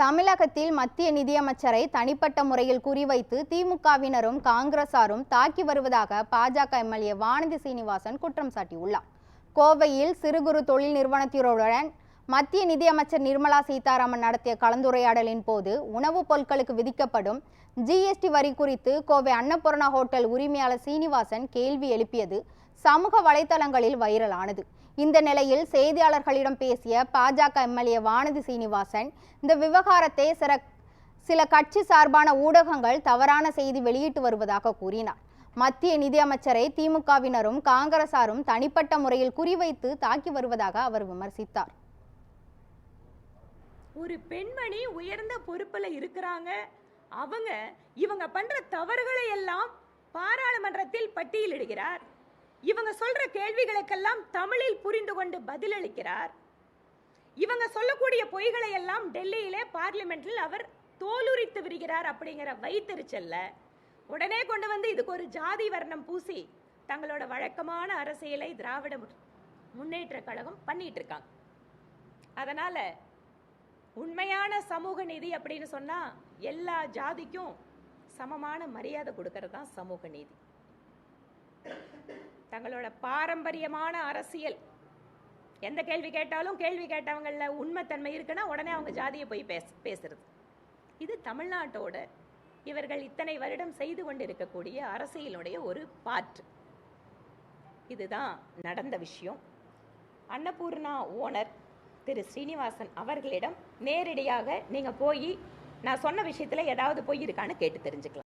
தமிழகத்தில் மத்திய நிதியமைச்சரை தனிப்பட்ட முறையில் குறிவைத்து திமுகவினரும் காங்கிரசாரும் தாக்கி வருவதாக பாஜக எம்எல்ஏ வானதி சீனிவாசன் குற்றம் சாட்டியுள்ளார். கோவையில் சிறு குறு தொழில் நிறுவனத்தினருடன் மத்திய நிதியமைச்சர் நிர்மலா சீதாராமன் நடத்திய கலந்துரையாடலின் போது உணவுப் பொருட்களுக்கு விதிக்கப்படும் ஜிஎஸ்டி வரி குறித்து கோவை அன்னபூர்ணா ஹோட்டல் உரிமையாளர் சீனிவாசன் கேள்வி எழுப்பியது சமூக வலைதளங்களில் வைரலானது. இந்த நிலையில் செய்தியாளர்களிடம் பேசிய பாஜக எம்எல்ஏ வானதி சீனிவாசன் இந்த விவகாரத்தை சில சில கட்சி சார்பான ஊடகங்கள் தவறான செய்தி வெளியிட்டு வருவதாக கூறினார். மத்திய நிதியமைச்சரை திமுகவினரும் காங்கிரசாரும் தனிப்பட்ட முறையில் குறிவைத்து தாக்கி வருவதாக அவர் விமர்சித்தார். ஒரு பெண்மணி உயர்ந்த பொறுப்பில் இருக்கிறாங்க. அவங்க இவங்க பண்ற தவறுகளை எல்லாம் பாராளுமன்றத்தில் பட்டியலிடுகிறார். இவங்க சொல்ற கேள்விகளுக்கெல்லாம் தமிழில் புரிந்து கொண்டு பதிலளிக்கிறார். இவங்க சொல்லக்கூடிய பொய்களை எல்லாம் டெல்லியிலே பார்லிமெண்ட்டில் அவர் தோலுரித்து விடுகிறார் அப்படிங்கிற வைத்தறிச்சல்ல. உடனே கொண்டு வந்து இதுக்கு ஒரு ஜாதி வர்ணம் பூசி தங்களோட வழக்கமான அரசியலை திராவிட முன்னேற்ற கழகம் பண்ணிட்டு இருக்காங்க. அதனால உண்மையான சமூக நீதி அப்படின்னு சொன்னால் எல்லா ஜாதிக்கும் சமமான மரியாதை கொடுக்கறது தான் சமூக நீதி. தங்களோட பாரம்பரியமான அரசியல். எந்த கேள்வி கேட்டாலும் கேள்வி கேட்டவங்களில் உண்மைத்தன்மை இருக்குன்னா உடனே அவங்க ஜாதியை போய் பேச பேசுறது. இது தமிழ்நாட்டோட இவர்கள் இத்தனை வருடம் செய்து கொண்டிருக்கக்கூடிய அரசியலுடைய ஒரு பாற்று. இதுதான் நடந்த விஷயம். அன்னபூர்ணா ஓனர் திரு ஸ்ரீனிவாசன் அவர்களிடம் நேரடியாக நீங்க போய் நான் சொன்ன விஷயத்துல ஏதாவது போயிருக்கான்னு கேட்டு தெரிஞ்சுக்கலாம்.